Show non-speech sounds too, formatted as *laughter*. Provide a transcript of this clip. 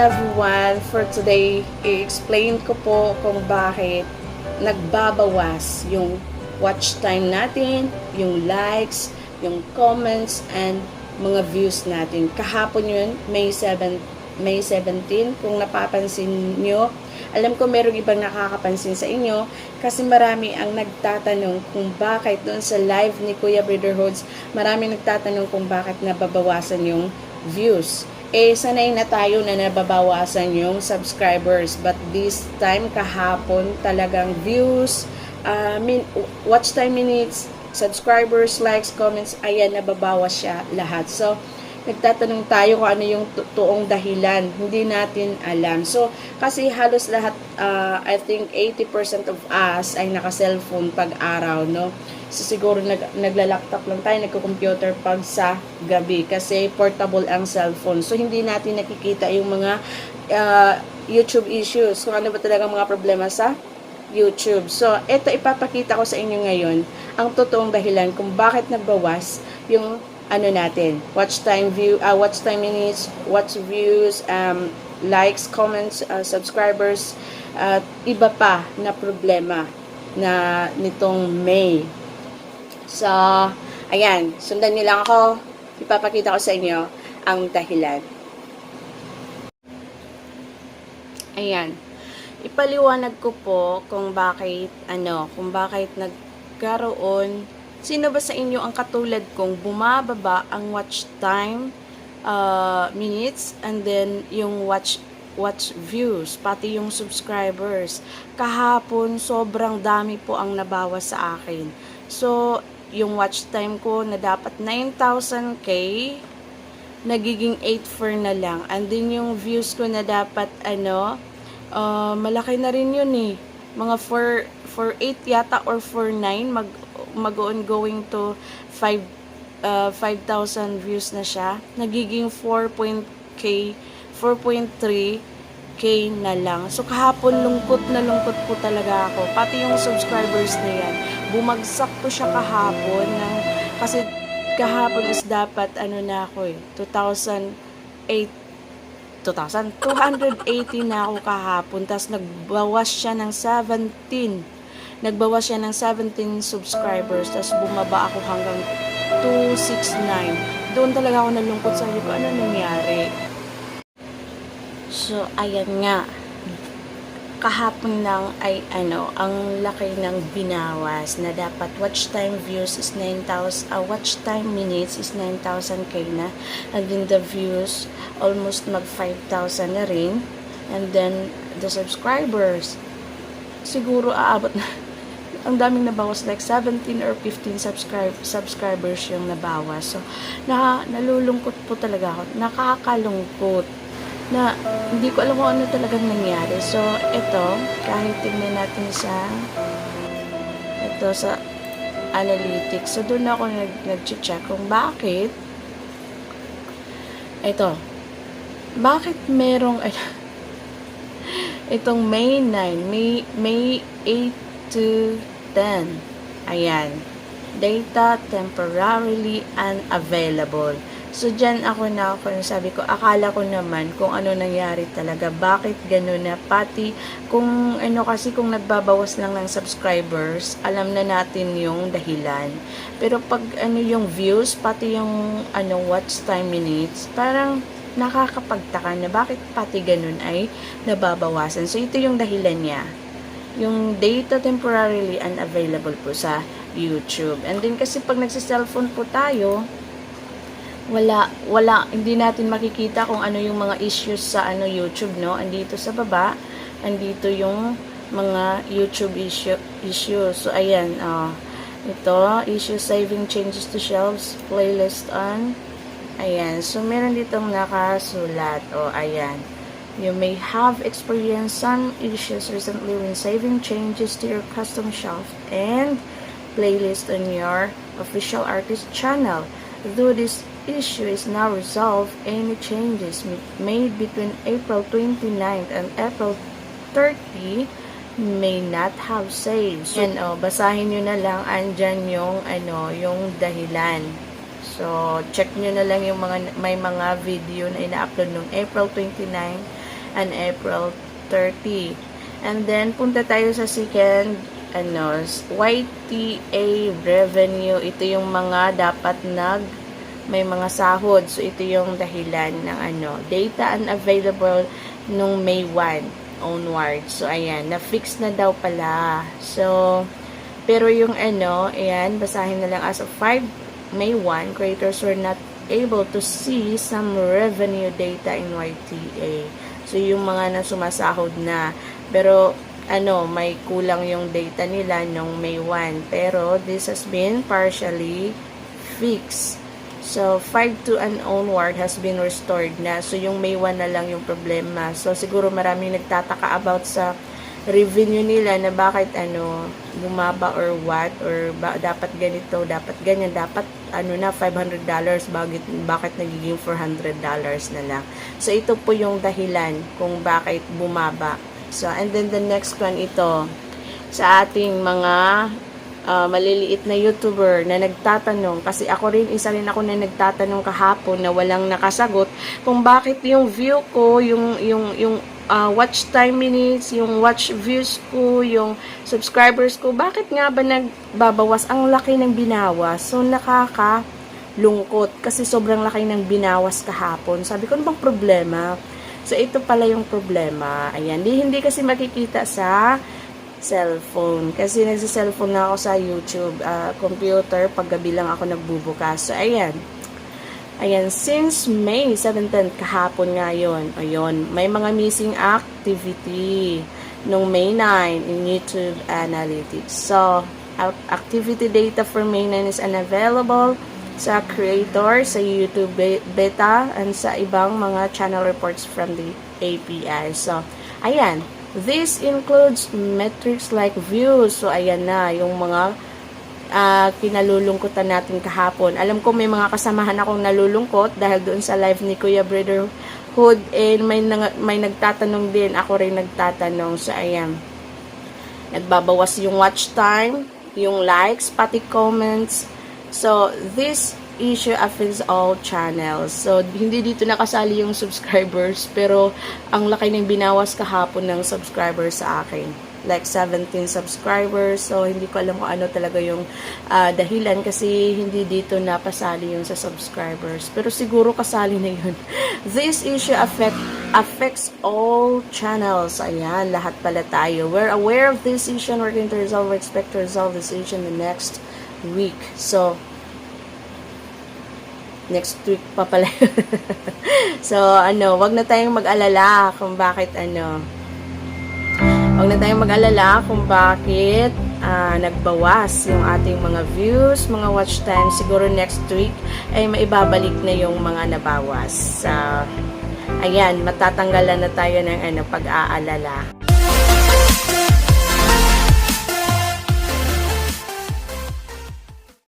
everyone. For today, i-explain ko po kung bakit nagbabawas yung watch time natin, yung likes, yung comments, and mga views natin. Kahapon yun, May 7, May 17, kung napapansin nyo, alam ko merong ibang nakakapansin sa inyo kasi marami ang nagtatanong kung bakit doon sa live ni Kuya Brotherhoods, marami nagtatanong kung bakit nababawasan yung views. Eh, sanay na tayo na nababawasan yung subscribers. But this time, kahapon, talagang views, uh, min- watch time minutes, subscribers, likes, comments, ayan, nababawas siya lahat. So, nagtatanong tayo kung ano yung totoong dahilan. Hindi natin alam. So, kasi halos lahat, uh, I think 80% of us ay naka-cellphone pag araw, no? So, siguro nag, naglalaptop lang tayo, nagko-computer pag sa gabi kasi portable ang cellphone. So, hindi natin nakikita yung mga uh, YouTube issues. Kung ano ba talaga mga problema sa YouTube. So, ito ipapakita ko sa inyo ngayon ang totoong dahilan kung bakit nagbawas yung ano natin, watch time view, uh, watch time minutes, watch views, um, likes, comments, uh, subscribers, at uh, iba pa na problema na nitong May. So, ayan, sundan niyo lang ako, ipapakita ko sa inyo ang dahilan. Ayan, ipaliwanag ko po kung bakit, ano, kung bakit nagkaroon Sino ba sa inyo ang katulad kong bumababa ang watch time uh, minutes and then yung watch watch views, pati yung subscribers. Kahapon, sobrang dami po ang nabawas sa akin. So, yung watch time ko na dapat 9,000k, nagiging 8 na lang. And then yung views ko na dapat, ano, uh, malaki na rin yun eh. Mga 4, for 8 yata or for 9, mag mag-ongoing to 5 uh, 5,000 views na siya. Nagiging 4.k 4.3 k na lang. So kahapon lungkot na lungkot po talaga ako. Pati yung subscribers na yan. Bumagsak po siya kahapon ng kasi kahapon is dapat ano na ako eh 2008 2,000 280 na ako kahapon tapos nagbawas siya ng 17 nagbawas siya ng 17 subscribers, tapos bumaba ako hanggang 269. Doon talaga ako nalungkot sa ko, ano nangyari? So, ayan nga. Kahapon lang ay ano, ang laki ng binawas na dapat watch time views is 9,000, uh, watch time minutes is 9,000k na. And then the views, almost mag 5,000 na rin. And then, the subscribers, siguro aabot na ang daming nabawas like 17 or 15 subscribe subscribers yung nabawas. So na nalulungkot po talaga ako. Nakakalungkot na hindi ko alam kung ano talagang nangyari. So ito, kahit tingnan natin sa ito sa analytics. So doon ako nag nag-check kung bakit ito. Bakit merong *laughs* itong May 9, May May 8 to 10. Ayan. Data temporarily unavailable. So, dyan ako na ako, sabi ko, akala ko naman kung ano nangyari talaga. Bakit gano'n na? Pati, kung ano kasi, kung nagbabawas lang ng subscribers, alam na natin yung dahilan. Pero pag ano yung views, pati yung ano, watch time minutes, parang nakakapagtaka na bakit pati ganun ay nababawasan. So, ito yung dahilan niya yung data temporarily unavailable po sa YouTube. And then kasi pag nagsa-cellphone po tayo, wala wala hindi natin makikita kung ano yung mga issues sa ano YouTube, no? Andito sa baba, andito yung mga YouTube issue issues. So ayan, uh, ito, issue saving changes to shelves, playlist on. Ayan. So meron ditong nakasulat. O, ayan. You may have experienced some issues recently when saving changes to your custom shelf and playlist on your official artist channel. Though this issue is now resolved, any changes made between April 29th and April 30 may not have saved. So, and oh, basahin nyo na lang andyan yung ano, yung dahilan. So, check nyo na lang yung mga may mga video na ina-upload nung April 29 and April 30. And then, punta tayo sa second, ano, YTA revenue. Ito yung mga dapat nag may mga sahod. So, ito yung dahilan ng ano, data unavailable nung May 1 onward. So, ayan, na-fix na daw pala. So, pero yung ano, ayan, basahin na lang as of 5 May 1, creators were not able to see some revenue data in YTA. So, yung mga na sumasahod na. Pero, ano, may kulang yung data nila nung May 1. Pero, this has been partially fixed. So, 5 to an onward has been restored na. So, yung May 1 na lang yung problema. So, siguro maraming nagtataka about sa revenue nila na bakit ano bumaba or what or ba, dapat ganito, dapat ganyan, dapat ano na $500 bakit bakit nagiging $400 na lang. So ito po yung dahilan kung bakit bumaba. So and then the next one ito sa ating mga uh, maliliit na YouTuber na nagtatanong kasi ako rin isa rin ako na nagtatanong kahapon na walang nakasagot kung bakit yung view ko yung yung yung uh, watch time minutes, yung watch views ko, yung subscribers ko, bakit nga ba nagbabawas? Ang laki ng binawas. So, nakaka lungkot kasi sobrang laki ng binawas kahapon. Sabi ko, ano bang problema? So, ito pala yung problema. Ayan, di, hindi kasi makikita sa cellphone. Kasi nagsa-cellphone na ako sa YouTube, uh, computer, paggabi lang ako nagbubukas. So, ayan. Ayan, since May 17 kahapon nga yun, ayun, may mga missing activity nung May 9 in YouTube Analytics. So, activity data for May 9 is unavailable sa creator, sa YouTube beta, and sa ibang mga channel reports from the API. So, ayan, this includes metrics like views. So, ayan na, yung mga uh, kinalulungkutan natin kahapon. Alam ko may mga kasamahan akong nalulungkot dahil doon sa live ni Kuya Brotherhood and may, may nagtatanong din. Ako rin nagtatanong. So, ayan. Nagbabawas yung watch time, yung likes, pati comments. So, this issue affects all channels. So, hindi dito nakasali yung *laughs* subscribers, pero ang laki ng binawas kahapon ng subscribers sa akin like 17 subscribers. So, hindi ko alam kung ano talaga yung uh, dahilan kasi hindi dito napasali yung sa subscribers. Pero siguro kasali na yun. *laughs* This issue affect, affects all channels. Ayan, lahat pala tayo. We're aware of this issue and we're going to resolve, we expect to resolve this issue in the next week. So, next week pa pala. *laughs* so, ano, wag na tayong mag-alala kung bakit, ano, Huwag na tayong mag-alala kung bakit uh, nagbawas yung ating mga views, mga watch time. Siguro next week ay maibabalik na yung mga nabawas. Uh, ayan, matatanggalan na tayo ng ano, pag-aalala.